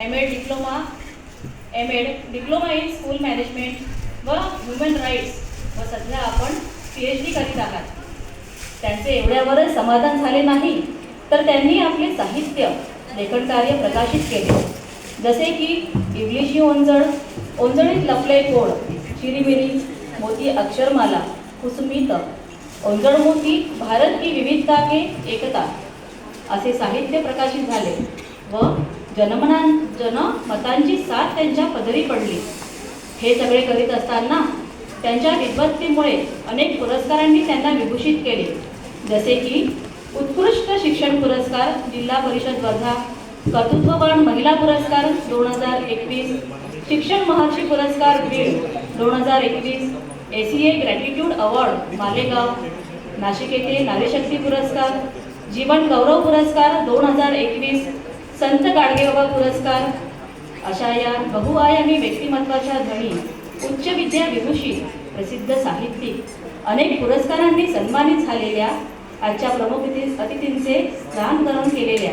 M Ed diploma M Ed diploma in school management व human rights व सध्या आपण पी एच डी करीत आहात. त्यांचे एवढ्यावरच समाधान झाले नाही तर त्यांनी आपले साहित्य लेखन कार्य प्रकाशित केले. जसे की इवलिशी ओंजळ ओंजळीत लपले कोड चिरीमिरी मोती अक्षरमाला कुसुमित. ओंजळ मोती भारत की विविधता के एकता. असे साहित्य प्रकाशित झाले व जनमना जनमतांची साथ त्यांच्या पदरी पडली. हे सगळे करीत असताना त्यांच्या विद्वत्तेमुळे अनेक पुरस्कारांनी त्यांना विभूषित केले. जसे की उत्कृष्ट शिक्षण पुरस्कार जिल्हा परिषद वर्धा कर्तृत्ववान महिला पुरस्कार दोन हजार एकवीस शिक्षण महर्षी पुरस्कार बीड दोन हजार एकवीस A C A gratitude award Malegaon Nashik येथे नारीशक्ती पुरस्कार जीवन गौरव पुरस्कार दोन हजार एकवीस संत गाडगेबाबा पुरस्कार अशा या बहुआयामी व्यक्तिमत्वाच्या धनी उच्च विद्या विभूषित प्रसिद्ध साहित्यिक अनेक पुरस्कारांनी सन्मानित झालेल्या आजच्या प्रमुख अतिथींचे अतिथींचे स्नानकरण केलेल्या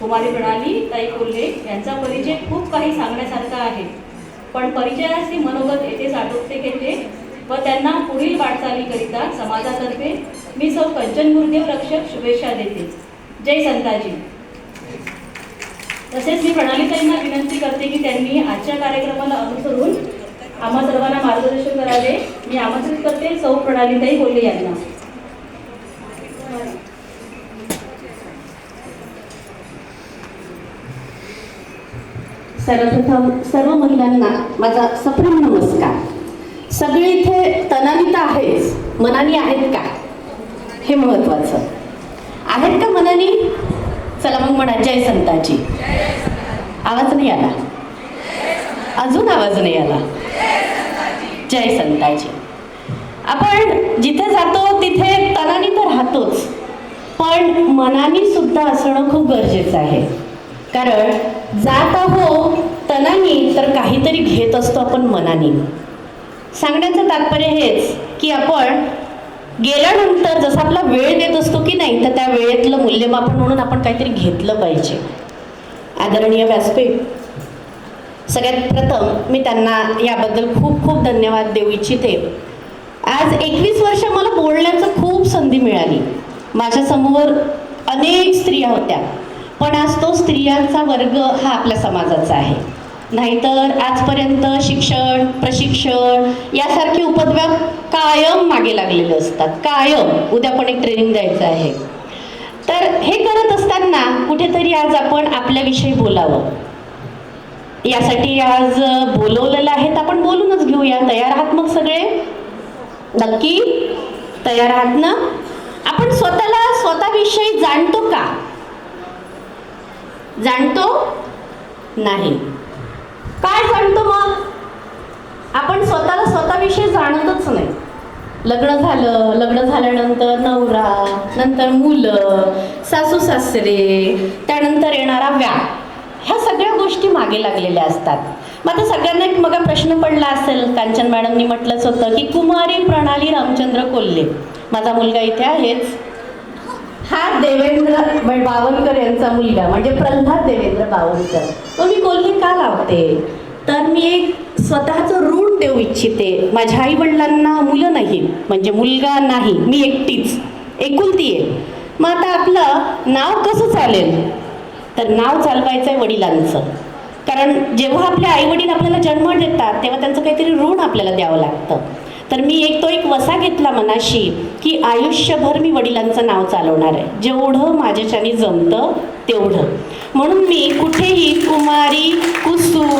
कुमारी प्रणाली ताई कोल्हे यांचा परिचय खूप काही सांगण्यासारखा आहे. पण परिचयाचे मनोगत येथेच आटोपते घेते व त्यांना पुढील वाटचालीकरिता समाजातर्फे मी सौ कंचन गुरुदेव रक्षक शुभेच्छा देते. जय संताजी. तसेच मी प्रणालीताईंना विनंती करते की त्यांनी आजच्या कार्यक्रमाला अनुसरून आम्हा सर्वांना मार्गदर्शन करावे. मी आमंत्रित करते. सौ प्रणालीताई बोलले यांना. सर्वप्रथम सर्व महिलांना माझा सप्रेम नमस्कार. सगळे इथे तनानी तर आहेच. मनानी आहेत का? हे महत्वाचं. आहेत का मनानी चला मग म्हणा जय संताची आवाज नाही आला. अजून आवाज नाही आला. जय संताजी. आपण जिथे जातो तिथे तनानी तर राहतोच. पण मनानी सुद्धा असणं खूप गरजेचं आहे. कारण जात आहो तनानी तर काहीतरी घेत असतो आपण मनानी. सांगण्याचं तात्पर्य हेच की आपण गेल्यानंतर जसं आपला वेळ देत असतो की नाही तर त्या वेळेतलं मूल्यमापन म्हणून आपण काहीतरी घेतलं पाहिजे. आदरणीय व्यासपीठ सगळ्यात प्रथम मी त्यांना याबद्दल खूप खूप धन्यवाद देऊ इच्छिते. आज एकवीस वर्ष मला बोलण्याचं खूप संधी मिळाली. माझ्यासमोर अनेक स्त्रिया होत्या पण आज तो स्त्रियांचा वर्ग हा आपल्या समाजाचा आहे. नाहीतर आजपर्यंत शिक्षण प्रशिक्षण यासारखे उपद्व्याप कायम मागे लागलेले असतात. कायम. उद्या पण एक ट्रेनिंग द्यायचं आहे. तर हे करत असताना कुठेतरी आज आपण आपल्याविषयी बोलावं. यासाठी आज बोलवलेलं आहे तर आपण बोलूनच घेऊया. तयार आहात मग सगळे? नक्की? तयार आहात ना? आपण स्वतःला स्वतःविषयी जाणतो का? जाणतो? नाही. काय जाणतो मग? आपण स्वतःला स्वतःविषयी जाणतच नाही. लग्न झालं लग्न झाल्यानंतर नवरा नंतर मुलं सासू सासरे त्यानंतर येणारा व्याप ह्या सगळ्या गोष्टी मागे लागलेल्या असतात. मग आता सगळ्यांना एक मग प्रश्न पडला असेल कांचन मॅडमनी म्हटलंच होतं की कुमारी प्रणाली रामचंद्र कोल्हे. माझा मुलगा इथे आहेच. हा देवेंद्र बावनकर यांचा मुलगा म्हणजे प्रल्हाद देवेंद्र बावनकर मग मी कोल्हे का लावते? तर मी एक स्वतःचं ऋण देऊ इच्छिते. माझ्या आई वडिलांना मुलं नाही म्हणजे मुलगा नाही मी एकटीच. एकुलती आहे. मग आता आपलं नाव कसं चालेल? तर नाव चालवायचं आहे वडिलांचं. कारण जेव्हा आपले आई वडील आपल्याला जन्म देतात तेव्हा त्यांचं काहीतरी ऋण आपल्याला द्यावं लागतं. तर मी एक तो एक वसा घेतला मनाशी की आयुष्यभर मी वडिलांचं नाव चालवणार आहे. जेवढं माझ्याच्याने जमतं तेवढं. म्हणून मी कुठेही कुमारी कुसुम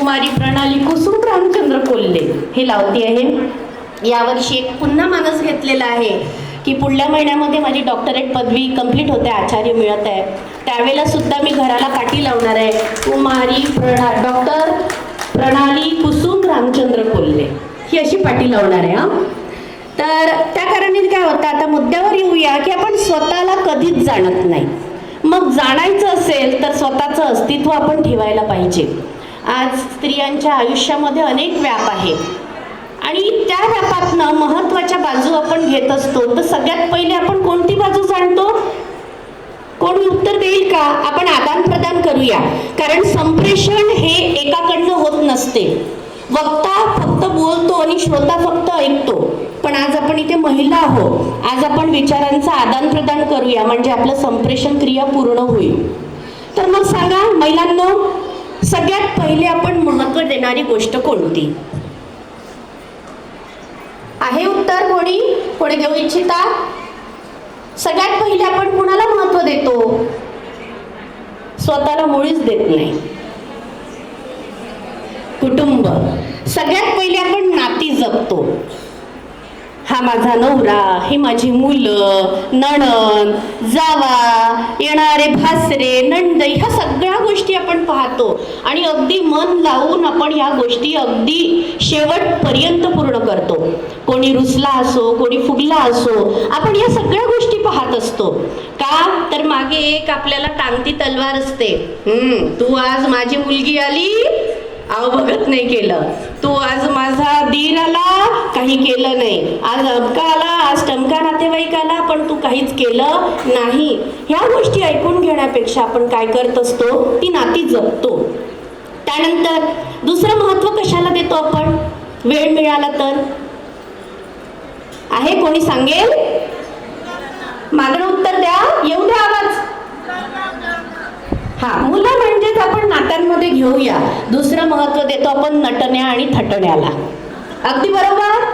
कुमारी प्रणाली कुसुम रामचंद्र कोल्हे. हे लावते आहे यावर्षी एक पुन्हा मानस घेतलेला आहे की पुढल्या महिन्यामध्ये माझी डॉक्टरेट पदवी कंप्लीट होते आचार्य मिळत आहे त्यावेळेला सुद्धा मी घराला पाठी लावणार आहे. कुमारी प्रणा डॉक्टर प्रणाली कुसुम रामचंद्र कोल्हे. ही अशी पाठी लावणार आहे हां. तर त्या कारणाने काय होतं आता मुद्द्यावर येऊया की आपण स्वतःला कधीच जाणत नाही. मग जाणायचं असेल तर स्वतःचं अस्तित्व आपण ठेवायला पाहिजे. आज स्त्रियांच्या आयुष्यामध्ये अनेक व्याप आहेत आणि त्या व्यापातनं महत्त्वाच्या बाजू आपण घेत असतो. तर सगळ्यात पहिले आपण कोणती बाजू जाणतो? कोणी उत्तर देईल का? आपण आदान प्रदान करूया. कारण संप्रेषण हे एकाकडनं होत नसते. वक्ता फक्त बोलतो आणि श्रोता फक्त ऐकतो. पण आज आपण इथे महिला आहोत. आज आपण विचारांचं आदान प्रदान करूया. म्हणजे आपलं संप्रेषण क्रिया पूर्ण होईल. तर मग सांगा महिलांना सगळ्यात पहिले आपण महत्त्व देणारी गोष्ट कोणती? आहे उत्तर कोणी? कोणी घेऊ इच्छिता? सगळ्यात पहिले आपण कुणाला महत्त्व देतो? स्वतःला मुळीच देत नाही. कुटुंब. सगळ्यात पहिले आपण नाती जपतो. हा माझा नवरा ही माझी मुलं नणन जावा येणारे भासरे नंद ह्या सगळ्या गोष्टी आपण पाहतो. आणि अगदी मन लावून आपण ह्या गोष्टी अगदी शेवटपर्यंत पूर्ण करतो. कोणी रुसला असो कोणी फुगला असो आपण या सगळ्या गोष्टी पाहत असतो. का? तर मागे एक आपल्याला टांगती तलवार असते. हम्म तू आज माझी मुलगी आली अहो बघत नाही केलं. तू आज माझा दीर आला काही केलं नाही. आज अमका आला आज टमका नातेवाईक आला पण तू काहीच केलं नाही. ह्या गोष्टी ऐकून घेण्यापेक्षा आपण काय करत असतो? ती नाती जपतो. त्यानंतर दुसरं महत्त्व कशाला देतो आपण? वेळ मिळाला तर? आहे कोणी सांगेल? मागणं उत्तर द्या. येऊ द्या आवाज. हा मुलं म्हणजेच आपण नात्यांमध्ये घेऊया. दुसरं महत्त्व देतो आपण नटण्या आणि थटण्याला. अगदी बरोबर?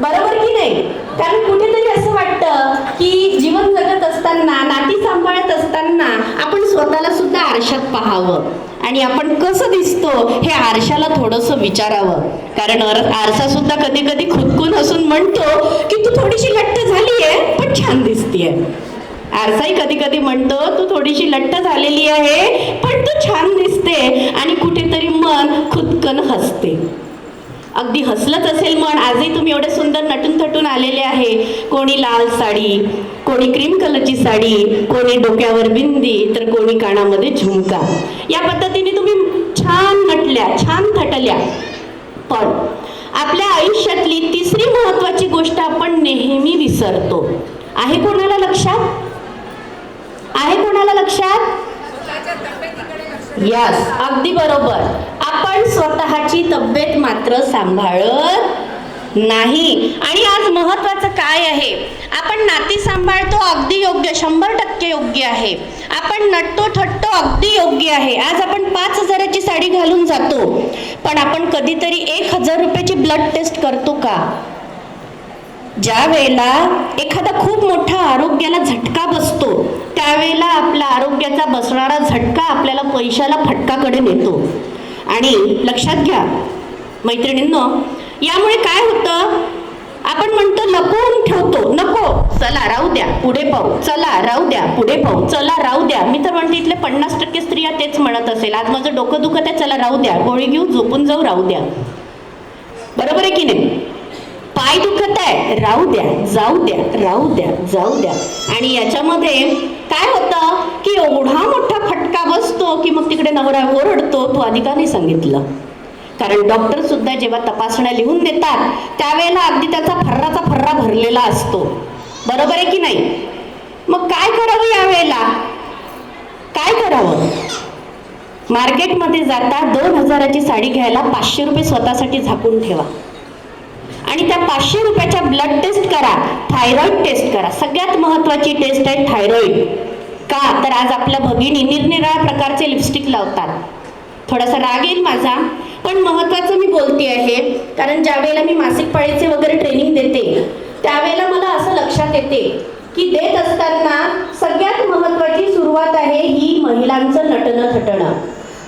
बरोबर की नाही? कारण कुठेतरी असं वाटतं की जीवन जगत असताना नाती सांभाळत असताना आपण स्वतःला सुद्धा आरशात पाहावं. आणि आपण कसं दिसतो हे आरशाला थोडंसं विचारावं. कारण आरसा सुद्धा कधी कधी खुदकून असून म्हणतो की तू थोडीशी लट्ट झालीये पण छान दिसतीये. आरसाही कधी कधी म्हणतो तू थोडीशी लट्ट झालेली आहे पण तू छान दिसते आणि कुठेतरी मन खुदकन हसते. अगदी हसलंच असेल मन. आजही तुम्ही एवढे सुंदर नटून थटून आलेले आहे. कोणी लाल साडी कोणी क्रीम कलरची साडी कोणी डोक्यावर बिंदी तर कोणी कानामध्ये झुमका. या पद्धतीने तुम्ही छान नटल्या छान थटल्या. पण आपल्या आयुष्यातली तिसरी महत्वाची गोष्ट आपण नेहमी विसरतो. आहे कोणाला लक्षात आहे कोणाला लक्षात यस अगदी बरोबर. आपण स्वतःची तब्येत मात्र सांभाळत नाही. आणि आज महत्वाचं काय आहे? आपण नाती सांभाळतो अगदी योग्य. शंभर टक्के योग्य आहे. आपण नटतो थटतो अगदी योग्य आहे. आज आपण पाच हजाराची साडी घालून जातो. पण आपण कधीतरी एक हजार रुपयाची ब्लड टेस्ट करतो का? ज्या वेळेला एखादा खूप मोठा आरोग्याला झटका बसतो त्यावेळेला आपला आरोग्याचा बसणारा झटका आपल्याला पैशाला फटकाकडे नेतो. आणि लक्षात घ्या मैत्रिणींनो यामुळे काय होतं? आपण म्हणतो लपवून ठेवतो नको. चला राहू द्या पुढे पाहू. चला राहू द्या पुढे पाहू. चला राहू द्या. मी तर म्हणते इथले पन्नास टक्के स्त्रिया तेच म्हणत असेल. आज माझं डोकं दुखत आहे चला राहू द्या. गोळी घेऊ झोपून जाऊ राहू द्या. बरोबर आहे की नाही? पाय दुखत आहे. राहू द्या जाऊ द्या राहू द्या जाऊ द्या. आणि याच्यामध्ये काय होतं की एवढा मोठा फटका बसतो की मग तिकडे नवरा ओरडतो तू आधी का नाही सांगितलं. कारण डॉक्टर सुद्धा जेव्हा तपासण्या लिहून देतात त्यावेळेला अगदी त्याचा फर्राचा फर्रा भरलेला असतो. बरोबर आहे की नाही? मग काय करावं यावेळेला? काय करावं? मार्केटमध्ये जाता दोन हजाराची साडी घ्यायला पाचशे रुपये स्वतःसाठी झाकून ठेवा. आणि त्या पाचशे रुपयाच्या ब्लड टेस्ट करा. थायरॉइड टेस्ट करा. सगळ्यात महत्वाची टेस्ट आहे थायरॉइड का? तर आज आपल्या भगिनी निरनिराळ्या प्रकारचे लिपस्टिक लावतात. थोडासा राग येईल माझा पण महत्वाचं मी बोलते आहे. कारण ज्या वेळेला मी मासिक पाळीचे वगैरे ट्रेनिंग देते त्यावेळेला मला असं लक्षात येते की देत असताना सगळ्यात महत्वाची सुरुवात आहे ही महिलांचं नटणं थटणं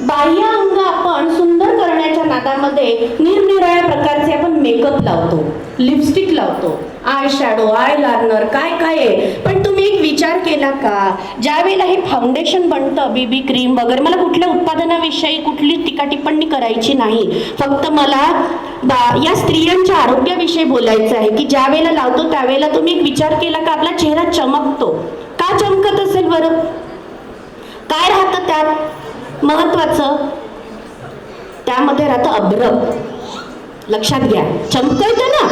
बाह्य अंग आपण सुंदर करण्याच्या नादामध्ये निरनिराळ्या प्रकारचे आपण मेकअप लावतो लिपस्टिक लावतो आय शॅडो आय लार्नर काय काय आहे? पण तुम्ही एक विचार केला का? ज्या वेळेला हे फाउंडेशन बनतं बीबी क्रीम वगैरे मला कुठल्या उत्पादनाविषयी कुठली टीका टिप्पणी करायची नाही. फक्त मला बा या स्त्रियांच्या आरोग्याविषयी बोलायचं आहे की ज्या वेळेला लावतो त्यावेळेला तुम्ही एक विचार केला का? आपला चेहरा चमकतो. का चमकत असेल बरं? काय राहतं त्यात? महत्वाचं. त्यामध्ये राहतं अभ्र लक्षात घ्या. चमकवतं ना?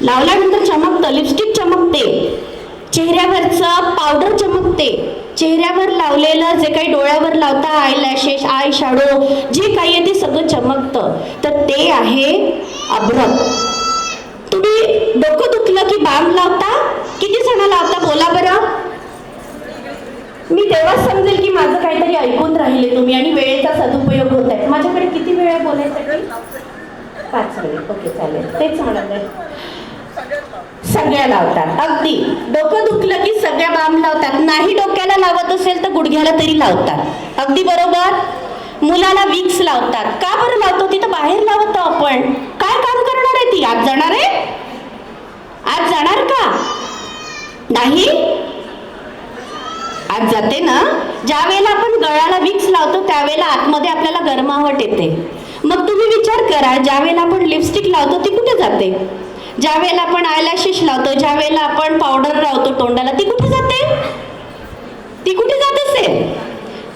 लावल्यानंतर चमकतं. लिपस्टिक चमकते. चेहऱ्यावरचं पावडर चमकते. चेहऱ्यावर लावलेलं जे काही डोळ्यावर लावता आय लॅशेस आय शॅडो जे काही आहे ते सगळं चमकतं. तर ते आहे अभ्रक तुम्ही डोकं दुखलं की बाम लावता? किती जण लावता बोला बरं. मी तेव्हाच समजेल की माझं काहीतरी ऐकून राहिले तुम्ही आणि वेळेचा सदुपयोग होत आहे. माझ्याकडे किती वेळ आहे? बोलायसाठी पाच मिनिट ओके चालेल. तेच म्हणत आहे सगळ्या लावतात. अगदी. डोकं दुखलं की सगळ्या बाम लावतात. नाही डोक्याला लावत असेल तर गुडघ्याला तरी लावतात. अगदी बरोबर? मुलाला विक्स लावतात. का बरं लावतो? तिथं बाहेर लावतो आपण. काय काम करणार आहे ती? आज जाणार आहे? आज जाणार का? नाही? आज जाते ना ज्या वेळेला आपण गळ्याला विक्स लावतो त्यावेळेला आतमध्ये आपल्याला गरमावट येते. मग तुम्ही विचार करा ज्या वेळेला आपण लिपस्टिक लावतो ती कुठे जाते? ज्या वेळेला आपण आयलॅशेस लावतो ज्या वेळेला आपण पावडर लावतो तोंडाला ती कुठे जाते? ती कुठे जात असेल?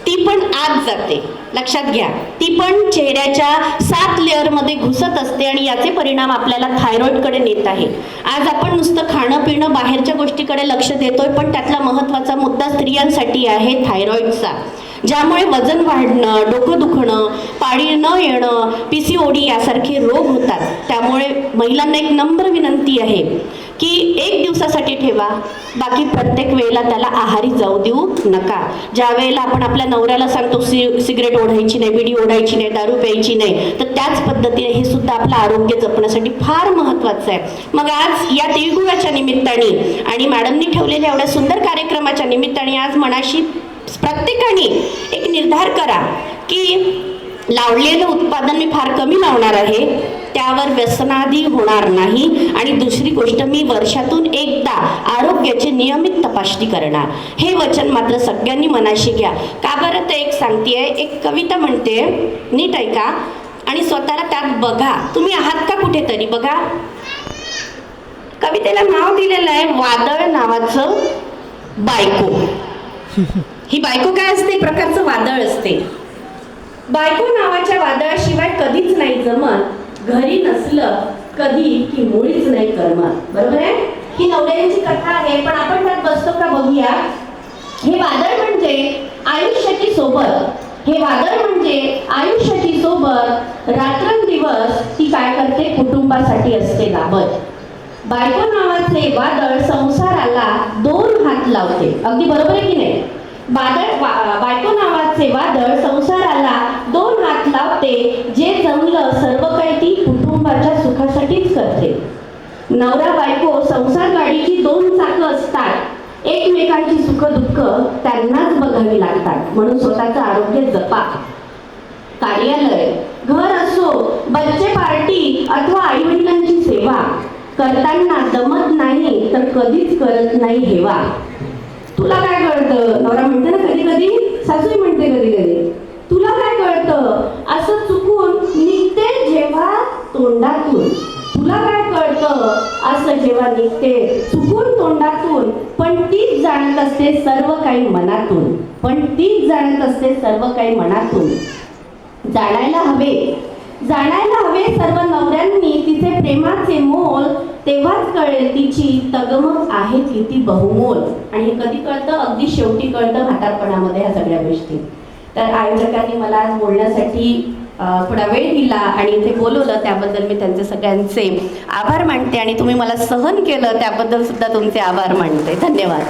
ती पण आत जाते. लक्षात घ्या. ती पण चेहऱ्याच्या सात लेअरमध्ये घुसत असते आणि याचे परिणाम आपल्याला थायरॉईडकडे नेत आहे. आज आपण नुसतं खाणं पिणं बाहेरच्या गोष्टीकडे लक्ष देतोय पण त्यातला महत्त्वाचा मुद्दा स्त्रियांसाठी आहे थायरॉईडचा ज्यामुळे वजन वाढणं डोकं दुखणं पाळी न येणं पी सी ओ डी यासारखे रोग होतात. त्यामुळे महिलांना एक नम्र विनंती आहे. की एक दिवसासाठी ठेवा. बाकी प्रत्येक वेळेला त्याला आहारी जाऊ देऊ नका. ज्या वेळेला आपण आपल्या नवऱ्याला सांगतो सि सिगरेट ओढायची नाही बिडी ओढायची नाही दारू प्यायची नाही तर त्याच पद्धतीने हे सुद्धा आपलं आरोग्य जपण्यासाठी फार महत्त्वाचं आहे. मग आज या तिळगुळाच्या निमित्ताने आणि मॅडमनी ठेवलेल्या एवढ्या सुंदर कार्यक्रमाच्या निमित्ताने आज मनाशी प्रत्येकाने एक निर्धार करा की लावलेलं उत्पादन मी फार कमी लावणार आहे. त्यावर व्यसनाधी होणार नाही. आणि दुसरी गोष्ट मी वर्षातून एकदा आरोग्याची नियमित तपासणी करणार. हे वचन मात्र सगळ्यांनी मनाशी घ्या. का बरं ते एक सांगतेय? एक कविता म्हणते नीट ऐका. आणि स्वतःला त्यात बघा. तुम्ही आहात का कुठेतरी? बघा. कवितेला नाव दिलेलं आहे वादळ नावाचं बायको. ही बायको काय असते? प्रकारचं वादळ असते. बायको नावाच्या वादळाशिवाय कधीच नाही जमत. घरी नसलं कधी की मुळीच नाही करमत. बरोबर आहे? ही नवऱ्याची कथा आहे पण आपण त्यात बसतो का बघूया? हे वादळ म्हणजे आयुष्याची सोबत. हे वादळ म्हणजे आयुष्याची सोबत रात्रंदिवस ती काय करते? कुटुंबासाठी असते लाभत बायको नावाचे वादळ संसाराला दोन हात लावते. अगदी बरोबर आहे की नाही? बादळ बायको नावाचे वादळ संसाराला दोन हात लावते जे जमलं सर्व काही ती कुटुंबाच्या सुखासाठीच करते. नवरा बायको संसार गाडीची दोन चाकं असतात. एकमेकांची सुख दुःख त्यांनाच बघावी लागतात. म्हणून स्वतःचं आरोग्य जपा. कार्यालय घर असो बच्चे पार्टी अथवा आई वडिलांची सेवा. करताना दमत नाही तर कधीच करत नाही हेवा. तुला काय कळतं? नवरा म्हणते ना कधी कधी सासूही म्हणते कधी कधी तुला काय कळतं? असं चुकून निघते जेव्हा तोंडातून. तुला काय कळतं? असं जेव्हा निघते चुकून तोंडातून. पण तीच जाणत असते सर्व काही मनातून. पण तीच जाणत असते सर्व काही मनातून. जाणायला हवे. जाणायला हवे सर्व प्रेमाचे मोल तेव्हाच कळेल तिची तगमग आहे ती बहुमोल. आणि हे कधी कळतं? अगदी शेवटी कळतं म्हातारपणामध्ये ह्या सगळ्या गोष्टी. तर आयोजकांनी मला आज बोलण्यासाठी थोडा वेळ दिला आणि इथे बोलवलं त्याबद्दल मी त्यांचे सगळ्यांचे आभार मानते आणि तुम्ही मला सहन केलं त्याबद्दल सुद्धा तुमचे आभार मानते. धन्यवाद.